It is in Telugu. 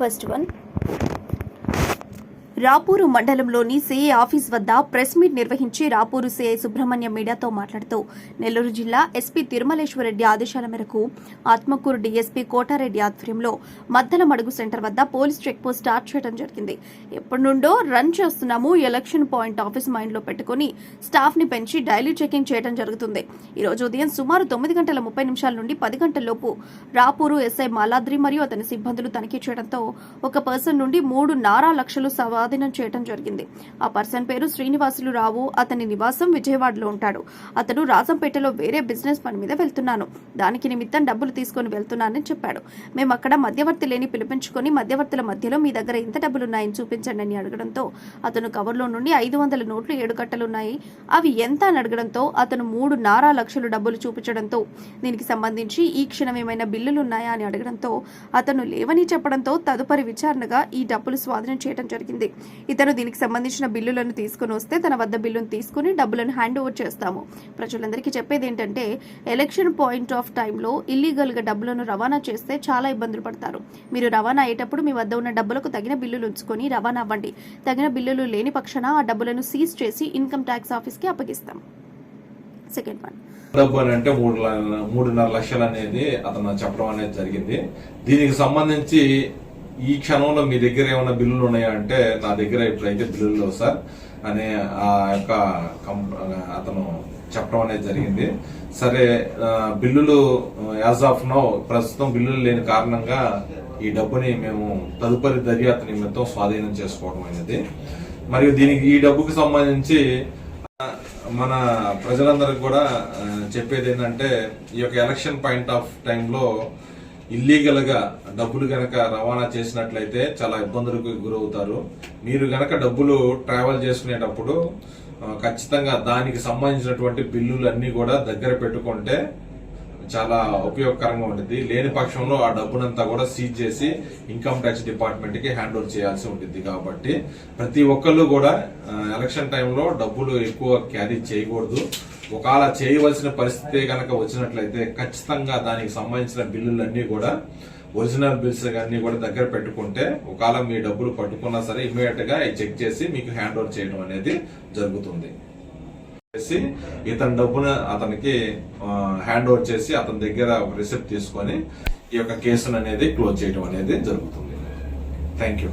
ఫస్ట్ వన్ రాపూరు మండలంలోని సిఐ ఆఫీస్ వద్ద ప్రెస్ మీట్ నిర్వహించి రాపూరు సిఐ సుబ్రహ్మణ్యం మీడియాతో మాట్లాడుతూ నెల్లూరు జిల్లా ఎస్పీ తిరుమలేశ్వరరెడ్డి ఆదేశాల మేరకు ఆత్మకూరు డీఎస్పీ కోటారెడ్డి ఆధ్వర్యంలో మద్దల మడుగు సెంటర్ వద్ద పోలీస్ చెక్ పోస్ట్ స్టార్ట్ చేయడం జరిగింది. ఎప్పటి నుండో రన్ చేస్తున్నాము ఎలక్షన్ పాయింట్ ఆఫీస్ మైండ్లో పెట్టుకుని స్టాఫ్ని పెంచి డైలీ చెకింగ్ చేయడం జరుగుతుంది. ఈ రోజు ఉదయం సుమారు తొమ్మిది గంటల ముప్పై నిమిషాల నుండి పది గంటలలోపు రాపూరు ఎస్ఐ మాలాద్రి మరియు అతని సిబ్బందులు తనిఖీ చేయడంతో ఒక పర్సన్ నుండి మూడు నారా లక్షలు స్వాధీనం చేయడం జరిగింది. ఆ పర్సన్ పేరు శ్రీనివాసులు రావు. అతని నివాసం విజయవాడలో ఉంటాడు. అతను రాజంపేటలో వేరే బిజినెస్ పని మీద వెళ్తున్నాను. దానికి నిమిత్తం డబ్బులు తీసుకొని వెళ్తున్నానని చెప్పాడు. మేము అక్కడ మధ్యవర్తి లేని పిలిపించుకొని మధ్యవర్తుల మధ్యలో మీ దగ్గర ఎంత డబ్బులు ఉన్నాయని చూపించండి అని అడగడంతో అతను కవర్లో నుండి ఐదు వందల నోట్లు ఏడు కట్టలున్నాయి. అవి ఎంత అని అడగడంతో అతను మూడు నారా లక్షలు డబ్బులు చూపించడంతో దీనికి సంబంధించి ఈ క్షణం ఏమైనా బిల్లులు ఉన్నాయా అని అడగడంతో అతను లేవని చెప్పడంతో తదుపరి విచారణగా ఈ డబ్బులు స్వాధీనం చేయడం జరిగింది. ఇతను దీనికి సంబంధించిన బిల్లులను తీసుకుని వస్తే తన వద్ద బిల్లును తీసుకుని డబ్బులను హ్యాండ్ ఓవర్ చేస్తాము. ప్రజలందరికీ చెప్పేది ఏంటంటే ఎలక్షన్ పాయింట్ ఆఫ్ టైంలో ఇల్లీగల్గా డబ్బులను రవాణా చేస్తే చాలా ఇబ్బందులు పడతారు. మీరు రవాణా అయ్యేటప్పుడు మీ వద్ద ఉన్న డబ్బులకు తగిన బిల్లులు ఉంచుకొని రవాణా అవ్వండి. తగిన బిల్లులు లేని పక్షాన ఆ డబ్బులను సీజ్ చేసి ఇన్కమ్ ట్యాక్స్ ఆఫీస్కి అప్పగిస్తాం. Second one. డబ్బు అని అంటే మూడు మూడున్నర లక్షలు అనేది అతను చెప్పడం అనేది జరిగింది. దీనికి సంబంధించి ఈ క్షణంలో మీ దగ్గర ఏమైనా బిల్లులు ఉన్నాయా అంటే నా దగ్గర ఇప్పుడైతే బిల్లులు లేవు సార్. అని ఆ యొక్క కం- అతను చెప్పడం అనేది జరిగింది. సరే బిల్లులు యాజ్ ఆఫ్ నో ప్రస్తుతం బిల్లులు లేని కారణంగా ఈ డబ్బుని మేము తదుపరి దర్యాప్తు నిమిత్తం స్వాధీనం చేసుకోవడం అనేది. మరియు దీనికి ఈ డబ్బుకి సంబంధించి మన ప్రజలందరికి కూడా చెప్పేది ఏంటంటే ఈ యొక్క ఎలక్షన్ పాయింట్ ఆఫ్ టైంలో ఇల్లీగల్గా డబ్బులు గనక రవాణా చేసినట్లయితే చాలా ఇబ్బందులకు గురవుతారు. మీరు గనక డబ్బులు ట్రావెల్ చేసుకునేటప్పుడు ఖచ్చితంగా దానికి సంబంధించినటువంటి బిల్లులు అన్నీ కూడా దగ్గర పెట్టుకుంటే చాలా ఉపయోగకరంగా ఉంటుంది లేని పక్షంలో ఆ డబ్బునంతా కూడా సీజ్ చేసి ఇన్కమ్ ట్యాక్స్ డిపార్ట్మెంట్కి హ్యాండ్ ఓవర్ చేయాల్సి ఉంటుంది కాబట్టి ప్రతి ఒక్కళ్ళు కూడా ఎలక్షన్ టైంలో డబ్బులు ఎక్కువ క్యారీ చేయకూడదు. ఒకవేళ చేయవలసిన పరిస్థితి కనుక వచ్చినట్లయితే ఖచ్చితంగా దానికి సంబంధించిన బిల్లులన్నీ కూడా ఒరిజినల్ బిల్స్ అన్ని కూడా దగ్గర పెట్టుకుంటే ఒకవేళ మీ డబ్బులు పట్టుకున్నా సరే ఇమీడియట్గా చెక్ చేసి మీకు హ్యాండ్ ఓవర్ చేయడం అనేది జరుగుతుంది. చేసి ఇతని డబ్బును అతనికి హ్యాండ్ ఓవర్ చేసి అతని దగ్గర ఒక రిసిప్ట్ తీసుకొని ఈ యొక్క కేసును అనేది క్లోజ్ చేయడం అనేది జరుగుతుంది. Thank you